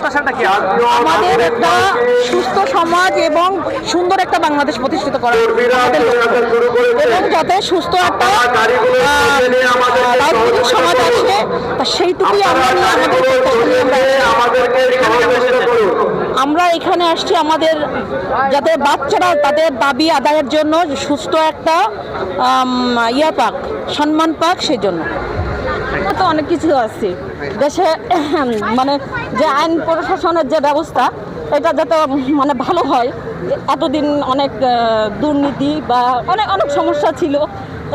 প্রত্যাশাটা কি আমাদের একটা সুস্থ সমাজ এবং সুন্দর একটা বাংলাদেশ প্রতিষ্ঠিত করা এবং যাতে সুস্থ একটা রাজনৈতিক সমাজ আসে তা সেইটুকুই আমরা নিয়ে আমাদের আমরা এখানে আসছি আমাদের যাতে বাচ্চারা তাদের দাবি আদায়ের জন্য সুস্থ একটা ইয়া পাক সম্মান পাক সেই জন্য তো অনেক কিছু আছে। দেশে মানে যে আইন প্রশাসনের যে ব্যবস্থা এটা যাতে মানে ভালো হয় এতদিন অনেক দুর্নীতি বা অনেক অনেক সমস্যা ছিল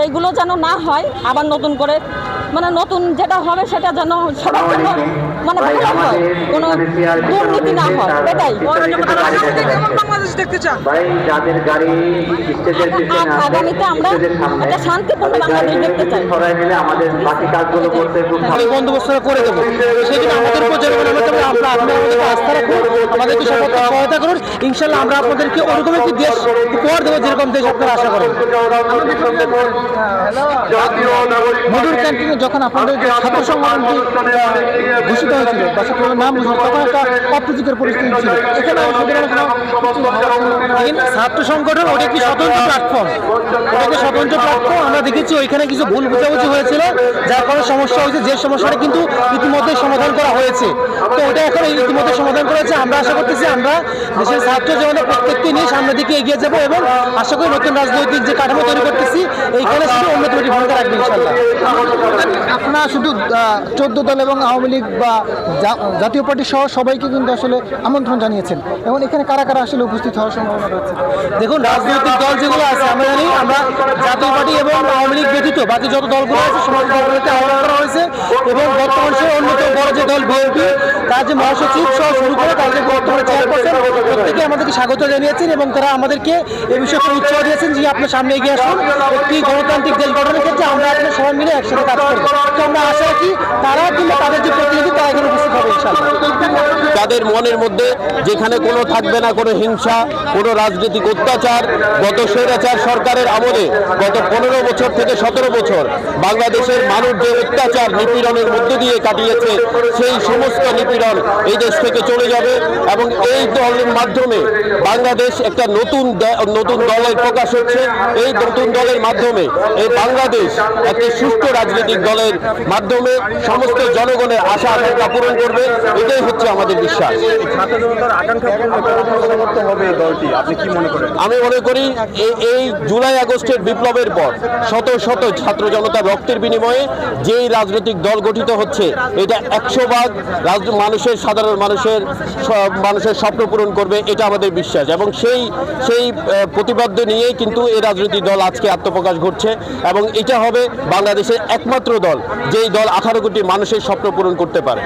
এইগুলো যেন না হয় আবার নতুন করে মানে নতুন যেটা হবে সেটা যেন সবার জন্য মানে ভালো হয় কোনো দুর্নীতি না হয় এটাই। দেখতে চান? ভাই যাদের গাড়ি স্টেজের পিছনে আছে আগামীতে আমরা একটা শান্তিপূর্ণ বাংলাদেশ দেখতে চাই। আমাদের বাকি কাজগুলো করতে খুব ভালো। এই করে দেবো। সেই জন্য আমাদের উপর আমরা আপনি আস্থা রাখুন আমাদেরকে সর্বোচ্চ সহায়তা করুন। ইনশাল্লাহ আমরা আপনাদেরকে ওরকম একটি দেশ উপহার দেবো যেরকম দেশ আপনারা আশা করেন। মধুর ক্যান্টিনে যখন আপনাদের যে ছাত্র সংগঠনটি ঘোষিত হয়েছিল বা নাম ঘোষিত তখন একটা অপ্রীতিকর পরিস্থিতি ছিল। এখানে সাধারণ কোনো এখানে ছাত্র সংগঠন, ওটা একটি স্বতন্ত্র প্ল্যাটফর্ম ওটা একটি স্বতন্ত্র প্ল্যাটফর্ম আমরা দেখেছি ওইখানে কিছু ভুল বুঝাবুঝি হয়েছিল, যার কারণে সমস্যা হয়েছে। যে সমস্যাটা কিন্তু ইতিমধ্যে সমাধান করা হয়েছে। তো ওটা এখন ইতিমধ্যে সমাধান করা হয়েছে আমরা আশা করতেছি আমরা দেশের ছাত্র জীবনের প্রত্যেকটি নিয়ে সামনের দিকে এগিয়ে যাব এবং আশা করি নতুন রাজনৈতিক যে কাঠামো তৈরি করতেছি, এইখানে শুধু অন্যতম একটি ভূমিকা রাখবে ইনশাল্লাহ আপনারা শুধু চোদ্দ দল এবং আওয়ামী লীগ বা জাতীয় পার্টি সহ সবাইকে কিন্তু আসলে আমন্ত্রণ জানিয়েছেন। এবং এখানে কারা কারা আসলে উপস্থিত হওয়ার সম্ভাবনা রয়েছে। দেখুন, রাজনৈতিক দল যেগুলো আছে, আমরা জানি আমরা জাতীয় পার্টি এবং আওয়ামী লীগ ব্যতীত বাকি যত দলগুলো আছে সমস্ত দলগুলোতে আহ্বান করা হয়েছে এবং বর্তমান সময়ে অন্যতম বড় যে দল বিএনপি, তার যে মহাসচিব সহ শুরু করে তার যে বর্তমানে চেয়ারপারসন, প্রত্যেকে আমাদেরকে স্বাগত জানিয়েছেন এবং তারা আমাদেরকে এ বিষয়ে উৎসাহ দিয়েছেন যে আপনার সামনে এগিয়ে আসুন। একটি গণতান্ত্রিক দেশ গঠনের ক্ষেত্রে আমরা আপনার সবাই মিলে একসাথে কাজ করব। তো আমরা আশা রাখি তারা কিংবা তাদের যে প্রতিনিধি, তারা এখানে উপস্থিত হবে, ইনশাআল্লাহ। তাদের মনের মধ্যে যেখানে কোনো থাকবে না, কোনো হিংসা, কোনো রাজনৈতিক অত্যাচার, গত স্বৈরাচার সরকারের আমলে গত পনেরো বছর থেকে সতেরো বছর বাংলাদেশের মানুষ যে অত্যাচার, নিপীড়নের মধ্য দিয়ে কাটিয়েছে, সেই সমস্ত নিপীড়ন এই দেশ থেকে চলে যাবে এবং এই দলের মাধ্যমে বাংলাদেশ একটা নতুন নতুন দলের প্রকাশ হচ্ছে। এই নতুন দলের মাধ্যমে এই বাংলাদেশ একটি সুষ্ঠু রাজনৈতিক দলের মাধ্যমে সমস্ত জনগণের আশা আকাঙ্ক্ষা পূরণ করবে। এটাই হচ্ছে আমাদের বিশ্বাস আমি মনে করি এই- জুলাই আগস্টের বিপ্লবের পর শত শত ছাত্র জনতা রক্তের বিনিময়ে যেই রাজনৈতিক দল গঠিত হচ্ছে এটা একশো ভাগ মানুষের সাধারণ মানুষের মানুষের স্বপ্ন পূরণ করবে এটা আমাদের বিশ্বাস। এবং সেই সেই আহ, প্রতিপাদ্য নিয়েই কিন্তু এই রাজনৈতিক দল আজকে আত্মপ্রকাশ ঘটছে। এবং এটা হবে বাংলাদেশের একমাত্র দল যেই দল আঠারো কোটি মানুষের স্বপ্ন পূরণ করতে পারে।